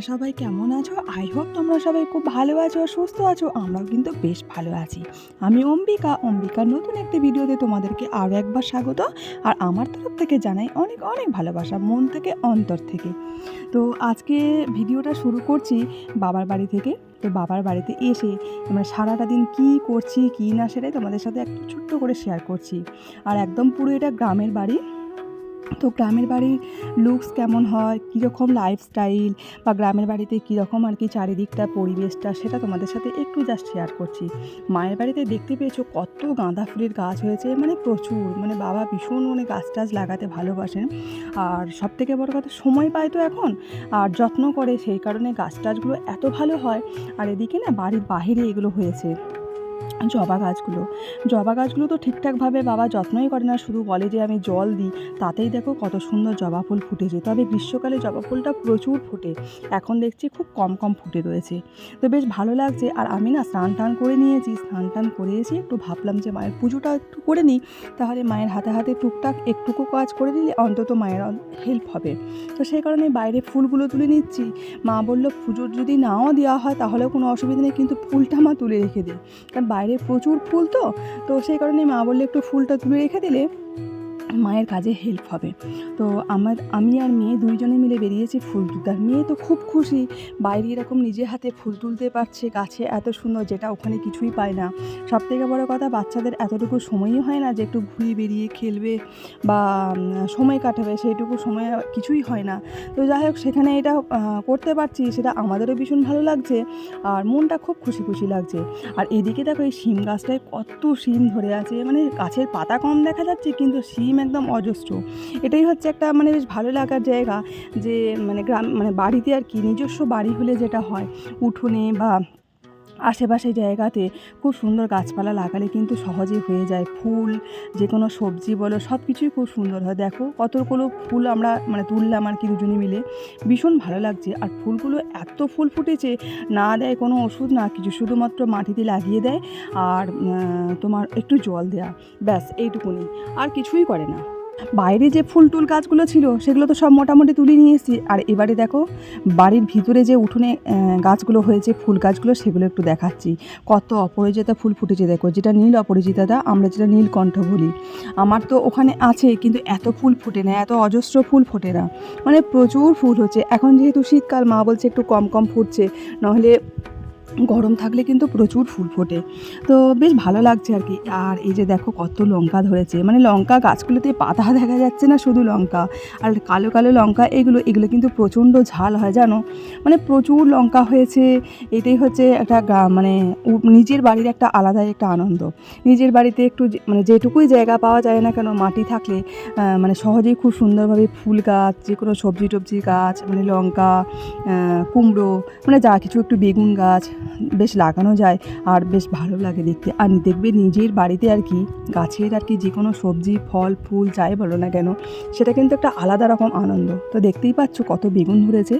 তোমরা সবাই কেমন আছো? আই হোপ তোমরা সবাই খুব ভালো আছো সুস্থ আছো। আমরাও কিন্তু বেশ ভালো আছি। আমি অম্বিকা। অম্বিকার নতুন একটি ভিডিওতে তোমাদেরকে আরও একবার স্বাগত। আর আমার তরফ থেকে জানাই অনেক অনেক ভালোবাসা, মন থেকে, অন্তর থেকে। তো আজকে ভিডিওটা শুরু করছি বাবার বাড়ি থেকে। তো বাবার বাড়িতে এসে আমরা সারাটা দিন কী করছি, কী না সেটাই তোমাদের সাথে একটু ছোট্ট করে শেয়ার করছি। আর একদম পুরো এটা গ্রামের বাড়ি। তো গ্রামের বাড়ির লুকস কেমন হয়? কীরকম লাইফস্টাইল বা গ্রামের বাড়িতে কীরকম আর কি চারিদিকটা, পরিবেশটা, সেটা তোমাদের সাথে একটু জাস্ট শেয়ার করছি। মায়ের বাড়িতে দেখতে পেয়েছ কত গাঁদা ফুলের গাছ হয়েছে? মানে প্রচুর। মানে বাবা ভীষণ মানে গাছ টাছ লাগাতে ভালোবাসেন। আর সব থেকে বড় কথা, সময় পায় তো এখন। আর যত্ন করে সেই কারণে গাছ টাছগুলো এত ভালো হয়। আর এদিকে না বাড়ির বাহিরে এগুলো হয়েছে। জবা গাছগুলো। জবা গাছগুলো তো ঠিকঠাকভাবে বাবা যত্নই করে না, শুধু বলে যে আমি জল দিই। তাতেই দেখো কত সুন্দর জবা ফুল ফুটেছে। তবে গ্রীষ্মকালে জবা ফুলটা প্রচুর ফোটে। এখন দেখছি খুব কম কম ফুটে রয়েছে। তো বেশ ভালো লাগছে। আর আমি না স্নান টান করে নিয়েছি, স্নান টান করে এসে একটু ভাবলাম যে মায়ের পুজোটা একটু করে নিই। তাহলে মায়ের হাতে হাতে টুকটাক একটুকু কাজ করে দিলে অন্তত মায়ের হেল্প হবে। তো সেই কারণে বাইরে ফুলগুলো তুলে নিচ্ছি। মা বলল, পুজোর যদি নাও দেওয়া হয় তাহলে কোনো অসুবিধা নেই, কিন্তু ফুলটা মা তুলে রেখে দিই কারণ বাইরে প্রচুর ফুল তো তো সেই কারণে মা বললে একটু ফুলটা তুলে রেখে দিলে। মায়ের কাজে হেল্প হবে। তো আমার, আমি আর মেয়ে দুইজনে মিলে বেরিয়েছি ফুল তুলতে। মেয়ে তো খুব খুশি, বাইরে এরকম নিজের হাতে ফুল তুলতে পারছে, গাছে এত সুন্দর যেটা ওখানে কিছুই পায় না। সব থেকে বড়ো কথা, বাচ্চাদের এতটুকু সময়ই হয় না যে একটু ঘুরে বেরিয়ে খেলবে বা সময় কাটাবে, সেইটুকু সময় কিছুই হয় না। তো যাই হোক, সেখানে এটা করতে পারছি, সেটা আমাদেরও ভীষণ ভালো লাগছে আর মনটা খুব খুশি খুশি লাগছে। আর এদিকে দেখো এই শিম গাছটায় কত শিম ধরে আছে মানে গাছের পাতা কম দেখা যাচ্ছে, কিন্তু শিম একদম অজস্র। এটাই হচ্ছে একটা মানে বেশ ভালো লাগার জায়গা যে মানে গ্রাম মানে বাড়িতে আর কি নিজস্ব বাড়ি হলে যেটা হয়, উঠোনে বা আশেপাশে জায়গাতে খুব সুন্দর গাছপালা লাগালে কিন্তু সহজেই হয়ে যায়। ফুল, যে কোনো সবজি বলো সব কিছুই খুব সুন্দর হয়। দেখো কতগুলো ফুল আমরা মানে তুললাম আর কি দুজনে মিলে। ভীষণ ভালো লাগছে। আর ফুলগুলো এত ফুল ফুটেছে, না দেয় কোনো ওষুধ, না কিছু। শুধুমাত্র মাটিতে লাগিয়ে দেয় আর তোমার একটু জল দেয়া। ব্যাস, এইটুকুনি। আর কিছুই করে না। বাইরে যে ফুল টুল গাছগুলো ছিল, সেগুলো তো সব মোটামুটি তুলে নিয়ে এসেছি। আর এবারে দেখো, বাড়ির ভিতরে যে উঠোনে গাছগুলো হয়েছে, ফুল গাছগুলো, সেগুলো একটু দেখাচ্ছি। কত অপরাজিতা ফুল ফুটেছে দেখো, যেটা নীল অপরাজিতাটা আমরা যেটা নীলকণ্ঠ বলি। আমার তো ওখানে আছে, কিন্তু এত ফুল ফোটে না, এত অজস্র ফুল ফোটে না। মানে প্রচুর ফুল হচ্ছে। এখন যেহেতু শীতকাল, মা বলছে একটু কম কম ফুটছে। নাহলে গরম থাকলে কিন্তু প্রচুর ফুল ফোটে। তো বেশ ভালো লাগছে আর কি। আর এই যে দেখো কত লঙ্কা ধরেছে। মানে লঙ্কা গাছগুলোতে পাতা দেখা যাচ্ছে না শুধু লঙ্কা। আর কালো কালো লঙ্কা এগুলো এগুলো কিন্তু প্রচণ্ড ঝাল হয়, জানো? মানে প্রচুর লঙ্কা হয়েছে। এটাই হচ্ছে একটা মানে নিজের বাড়ির একটা আলাদাই একটা আনন্দ। নিজের বাড়িতে একটু মানে যেটুকুই জায়গা পাওয়া যায় না কেন, মাটি থাকলে মানে সহজেই খুব সুন্দরভাবে ফুল গাছ যে কোনো সবজি টবজি গাছ মানে লঙ্কা কুমড়ো মানে যা কিছু, একটু বেগুন গাছ বেশ লাগানো যায় আর বেশ ভালো লাগে দেখতে। আর দেখবে নিজের বাড়িতে আর কি গাছের আর কি যে কোনো সবজি, ফল, ফুল যাই বলো না কেন, সেটা কিন্তু একটা আলাদা রকম আনন্দ। তো দেখতেই পাচ্ছ কত বেগুন ধরেছে।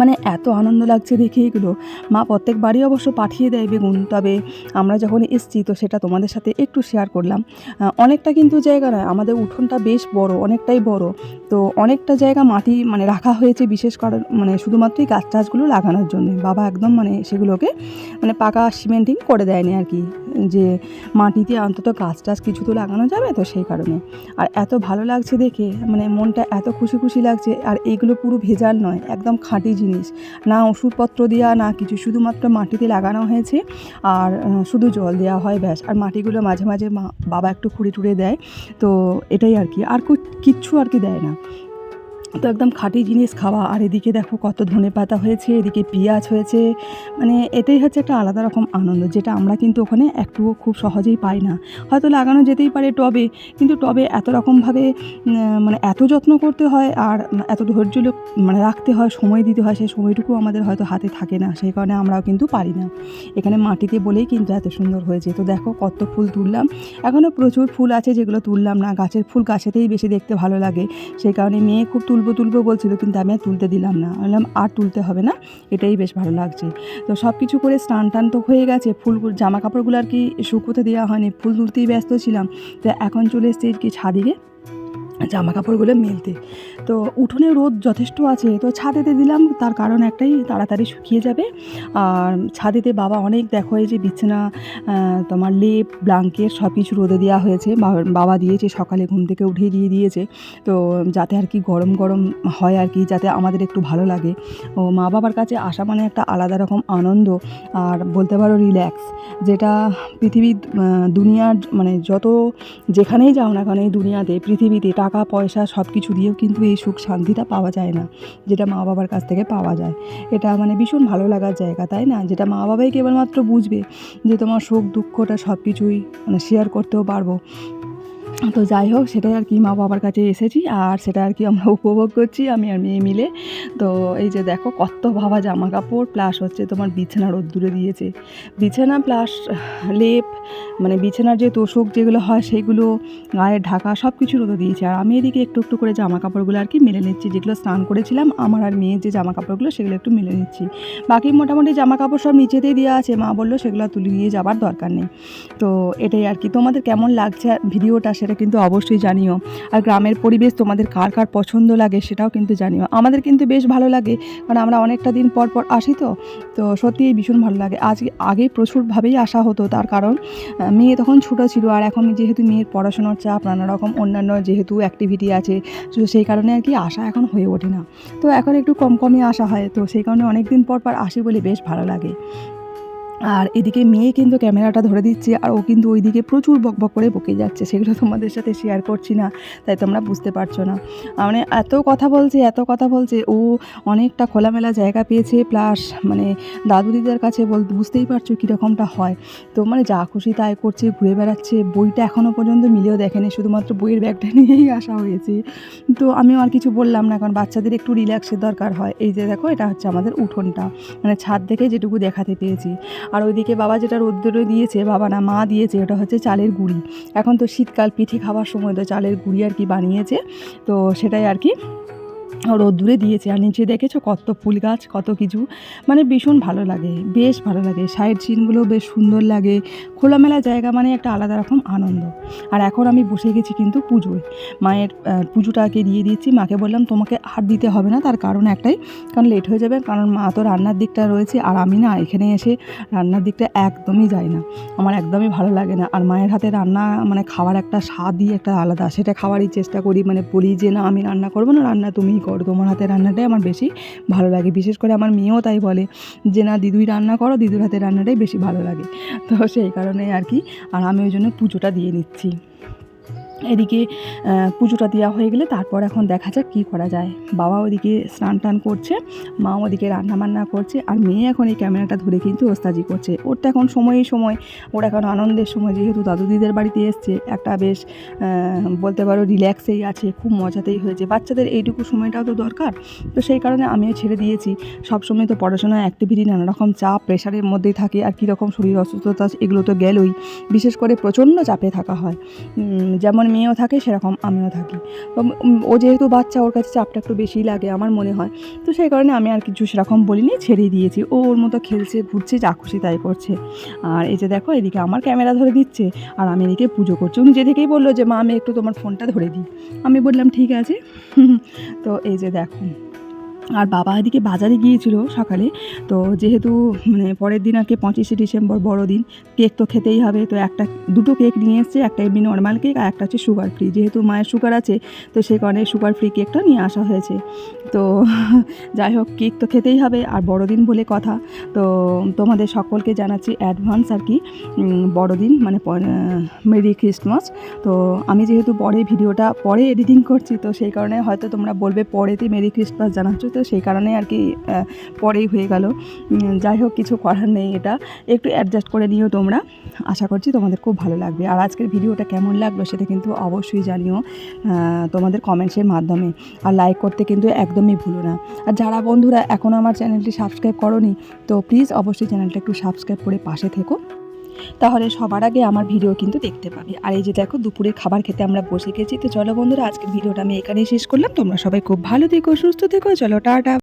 মানে এত আনন্দ লাগছে দেখে এগুলো। মা প্রত্যেক বাড়ি অবশ্য পাঠিয়ে দেয় বেগুন, তবে আমরা যখন এসছি তো সেটা তোমাদের সাথে একটু শেয়ার করলাম। অনেকটা কিন্তু জায়গা নয় আমাদের উঠোনটা বেশ বড়, অনেকটাই বড়। তো অনেকটা জায়গা মাটি মানে রাখা হয়েছে বিশেষ করে মানে শুধুমাত্রই গাছ টাছগুলো লাগানোর জন্য। বাবা একদম মানে সেগুলোকে মানে পাকা সিমেন্টিং করে দেয়নি আর কি, যে মাটিতে অন্তত গাছ টাছ কিছু তো লাগানো যাবে তো সেই কারণে। আর এত ভালো লাগছে দেখে মানে মনটা এত খুশি খুশি লাগছে, আর এইগুলো পুরো ভেজাল নয়, একদম খাঁটি জিনিস। না ওষুধপত্র দেওয়া না কিছু। শুধুমাত্র মাটিতে লাগানো হয়েছে আর শুধু জল দেওয়া হয় ব্যাস। আর মাটিগুলো মাঝে মাঝে বাবা একটু খুঁড়ে টুড়ে দেয়। তো এটাই আর কি। আর কিচ্ছু আর কি দেয় না। তো একদম খাঁটি জিনিস খাওয়া। আর এদিকে দেখো কত ধনে পাতা হয়েছে, এদিকে পেঁয়াজ হয়েছে। মানে এটাই হচ্ছে একটা আলাদা রকম আনন্দ, যেটা আমরা কিন্তু ওখানে একটুও খুব সহজেই পাই না। হয়তো লাগানো যেতেই পারে টবে, কিন্তু টবে এত রকমভাবে মানে এত যত্ন করতে হয় আর এত ধৈর্য মানে রাখতে হয়, সময় দিতে হয়, সেই সময়টুকু আমাদের হয়তো হাতে থাকে না, সেই কারণে আমরাও কিন্তু পারি না। এখানে মাটিতে বলেই কিন্তু এত সুন্দর হয়েছে। তো দেখো কত ফুল তুললাম। এখনও প্রচুর ফুল আছে যেগুলো তুললাম না। গাছের ফুল গাছেতেই বেশি দেখতে ভালো লাগে। সেই কারণে মেয়ে খুব তুলবো তুলবো বলছিল, কিন্তু আমি আর তুলতে দিলাম না। বললাম, আর তুলতে হবে না, এটাই বেশ ভালো লাগছে। তো সব কিছু করে স্নান টান তো হয়ে গেছে, ফুল জামা কাপড়গুলো আর কি শুকোতে দেওয়া হয়নি, ফুল তুলতেই ব্যস্ত ছিলাম। তো এখন চলে এসেছি কি ছাদিকে জামা কাপড়গুলো মেলতে। তো উঠোনে রোদ যথেষ্ট আছে তো ছাদেতে দিলাম তার কারণ একটাই তাড়াতাড়ি শুকিয়ে যাবে। আর ছাদেতে বাবা অনেক দেখো যে বিছানা তোমার লেপ ব্লাঙ্কেট সব কিছু রোদে দেওয়া হয়েছে। বাবা- দিয়েছে সকালে ঘুম থেকে উঠেই দিয়ে দিয়েছে। তো যাতে আর কি গরম গরম হয় আর কি যাতে আমাদের একটু ভালো লাগে। ও মা বাবার কাছে আসা মানে একটা আলাদা রকম আনন্দ। আর বলতে পারো রিল্যাক্স যেটা পৃথিবীর আহ, দুনিয়ার মানে যত যেখানেই যাও না কেন এই দুনিয়াতে পৃথিবীতে টাকা পয়সা সব কিছু দিয়েও কিন্তু এই সুখ শান্তিটা পাওয়া যায় না, যেটা মা বাবার কাছ থেকে পাওয়া যায়। এটা মানে ভীষণ ভালো লাগার জায়গা, তাই না? যেটা মা বাবাই কেবলমাত্র বুঝবে যে তোমার সুখ, দুঃখটা সব কিছুই মানে শেয়ার করতেও পারব। তো যাই হোক, সেটাই আর কি মা বাবার কাছে এসেছি, আর সেটা আর কি আমরা উপভোগ করছি, আমি আর মেয়ে মিলে। তো এই যে দেখো কত ভাবা জামা কাপড় প্লাস হচ্ছে তোমার বিছানা রোদ্দুরে দিয়েছে। বিছানা প্লাস লেপ মানে বিছানার যে তোষক যেগুলো হয় সেগুলো, গায়ের ঢাকা সব কিছু রোদে দিয়েছে। আর আমি এদিকে একটু একটু করে জামা কাপড়গুলো আর কি মেলে নিচ্ছি। যেগুলো স্নান করেছিলাম, আমার আর মেয়ের যে জামা কাপড়গুলো সেগুলো একটু মেলে নিচ্ছি। বাকি মোটামুটি জামা কাপড় সব নিচেতেই দেওয়া আছে। মা বলল সেগুলো তুলে নিয়ে যাবার দরকার নেই। তো এটাই আর কি। তোমাদের কেমন লাগছে ভিডিওটা সেটা কিন্তু অবশ্যই জানিও। আর গ্রামের পরিবেশ তোমাদের কার কার পছন্দ লাগে সেটাও কিন্তু জানিও। আমাদের কিন্তু বেশ ভালো লাগে, কারণ আমরা অনেকটা দিন পর পর আসি তো। তো সত্যিই ভীষণ ভালো লাগে। আজ আগে প্রচুরভাবেই আসা হতো, তার কারণ মেয়ে তখন ছোটো ছিল আর এখন যেহেতু মেয়ের পড়াশোনার চাপ, নানা রকম অন্যান্য যেহেতু অ্যাক্টিভিটি আছে, তো সেই কারণে আর কি আসা এখন হয়ে ওঠে না। তো এখন একটু কম কমই আসা হয়, তো সেই কারণে অনেক দিন পর পর আসি বলে বেশ ভালো লাগে। আর এদিকে মেয়ে কিন্তু ক্যামেরাটা ধরে দিচ্ছে, আর ও কিন্তু ওইদিকে প্রচুর বকবক করে বকে যাচ্ছে। সেগুলো তোমাদের সাথে শেয়ার করছি না, তাই তোমরা বুঝতে পারছ না। মানে এত কথা বলছে, এত কথা বলছে, ও অনেকটা খোলামেলা জায়গা পেয়েছে প্লাস মানে দাদু দিদার কাছে বল, বুঝতেই পারছ কীরকমটা হয়। তো মানে যা খুশি তাই করছে, ঘুরে বেড়াচ্ছে, বইটা এখনও পর্যন্ত মিলেও দেখেনি, শুধুমাত্র বইয়ের ব্যাগটা নিয়েই আসা হয়েছে। তো আমিও আর কিছু বললাম না, কারণ বাচ্চাদের একটু রিল্যাক্সের দরকার হয়। এই যে দেখো, এটা হচ্ছে আমাদের উঠোনটা। মানে ছাদ দেখে যেটুকু দেখাতে পেয়েছি আর ওইদিকে বাবা যেটা রোদ্দুরে দিয়েছে, বাবা না মা দিয়েছে, ওটা হচ্ছে চালের গুঁড়ি। এখন তো শীতকাল, পিঠে খাওয়ার সময় তো চালের গুঁড়ি আর কি বানিয়েছে, তো সেটাই আর কি রোদ্দুরে দিয়েছে। আর নিচে দেখেছ কত ফুল গাছ, কত কিছু। মানে ভীষণ ভালো লাগে, বেশ ভালো লাগে। সাইড সিনগুলো বেশ সুন্দর লাগে। খোলামেলা জায়গা মানে একটা আলাদা রকম আনন্দ। আর এখন আমি বসে গেছি কিন্তু পুজোয়। মায়ের পুজোটাকে দিয়ে দিচ্ছি মাকে বললাম, তোমাকে আর দিতে হবে না। তার কারণ একটাই, কারণ লেট হয়ে যাবে। কারণ মা তো রান্নার দিকটা রয়েছে। আর আমি না এখানে এসে রান্নার দিকটা একদমই যাই না। আমার একদমই ভালো লাগে না। আর মায়ের হাতে রান্না মানে খাওয়ার একটা স্বাদই একটা আলাদা। সেটা খাওয়ারই চেষ্টা করি। মানে বলি যে, না, আমি রান্না করব না। রান্না তুমিই করো। তোমার হাতে রান্নাটাই আমার বেশি ভালো লাগে। বিশেষ করে আমার মেয়েও তাই বলে যে, না, দিদুই রান্না করো, দিদুর হাতে রান্নাটাই বেশি ভালো লাগে। তো সেই কারণে আর কি। আর আমি ওই জন্য পুজোটা দিয়ে নিচ্ছি। এদিকে পুজোটা দেওয়া হয়ে গেলে তারপর এখন দেখা যাক কী করা যায়। বাবা ওদিকে স্নান টান করছে মা ওদিকে রান্না বান্না করছে, আর মেয়ে এখন এই ক্যামেরাটা ধরে কিন্তু ওস্তাজি করছে। ওর তো এখন সময়ই সময়, ওর এখন আনন্দের সময়, যেহেতু দাদু দিদের বাড়িতে এসছে, একটা বেশ বলতে পারো রিল্যাক্সেই আছে, খুব মজাতেই হয়েছে। বাচ্চাদের এইটুকু সময়টাও তো দরকার, তো সেই কারণে আমিও ছেড়ে দিয়েছি। সব সময় তো পড়াশোনা অ্যাক্টিভিটি নানা রকম চাপ, প্রেশারের মধ্যেই থাকে, আর কীরকম শরীর অসুস্থতা, এগুলো তো গেলই। বিশেষ করে প্রচণ্ড চাপে থাকা হয়। যেমন মেয়েও থাকে, সেরকম আমিও থাকি। ও যেহেতু বাচ্চা, ওর কাছে চাপটা একটু বেশিই লাগে আমার মনে হয়। তো সেই কারণে আমি আর কিছু সেরকম বলিনি ছেড়ে দিয়েছি। ও ওর মতো খেলছে, ঘুরছে, যা খুশি তাই করছে। আর এই যে দেখো, এদিকে আমার ক্যামেরা ধরে দিচ্ছে, আর আমি এদিকে পুজো করছি। উনি যে থেকেই বলল যে, মা, আমি একটু তোমার ফোনটা ধরে দিই। আমি বললাম, ঠিক আছে। তো এই যে দেখো। আর বাবা এদিকে বাজারে গিয়েছিল সকালে। তো যেহেতু মানে পরের দিন আর কি পঁচিশে ডিসেম্বর বড়দিন, কেক তো খেতেই হবে। তো একটা, দুটো কেক নিয়ে এসছে, একটা এমনি নর্মাল কেক আর একটা হচ্ছে সুগার ফ্রি যেহেতু মায়ের সুগার আছে, তো সেই কারণে সুগার ফ্রি কেকটা নিয়ে আসা হয়েছে। তো যাই হোক, কেক তো খেতেই হবে আর বড়দিন বলে কথা। তো তোমাদের সকলকে জানাচ্ছি অ্যাডভান্স আর কি বড়দিন মানে মেরি ক্রিসমাস তো আমি যেহেতু পরে ভিডিওটা, পরে এডিটিং করছি, তো সেই কারণে হয়তো তোমরা বলবে পরেতে মেরি ক্রিসমাস জানাচ্ছ। তো সেই কারণে আর কি পরেই হয়ে গেল। যাই হোক, কিছু করার নেই এটা। একটু অ্যাডজাস্ট করে নিও তোমরা। আশা করছি তোমাদের খুব ভালো লাগবে। আর আজকের ভিডিওটা কেমন লাগল সেটা কিন্তু অবশ্যই জানিও তোমাদের কমেন্টসের মাধ্যমে। আর লাইক করতে কিন্তু একদমই ভুলো না। আর যারা বন্ধুরা এখনও আমার চ্যানেলটি সাবস্ক্রাইব করনি, তো প্লিজ অবশ্যই চ্যানেলটা একটু সাবস্ক্রাইব করে পাশে থেকো। তাহলে সবার আগে আমার ভিডিও কিন্তু দেখতে পাবে। আর এই যে দেখো দুপুরে খাবার খেতে আমরা বসে গেছি। তো চলো বন্ধুরা, আজকের ভিডিওটা আমি এখানেই শেষ করলাম। তোমরা সবাই খুব ভালো থেকো, সুস্থ থেকো। চলো, টাটা।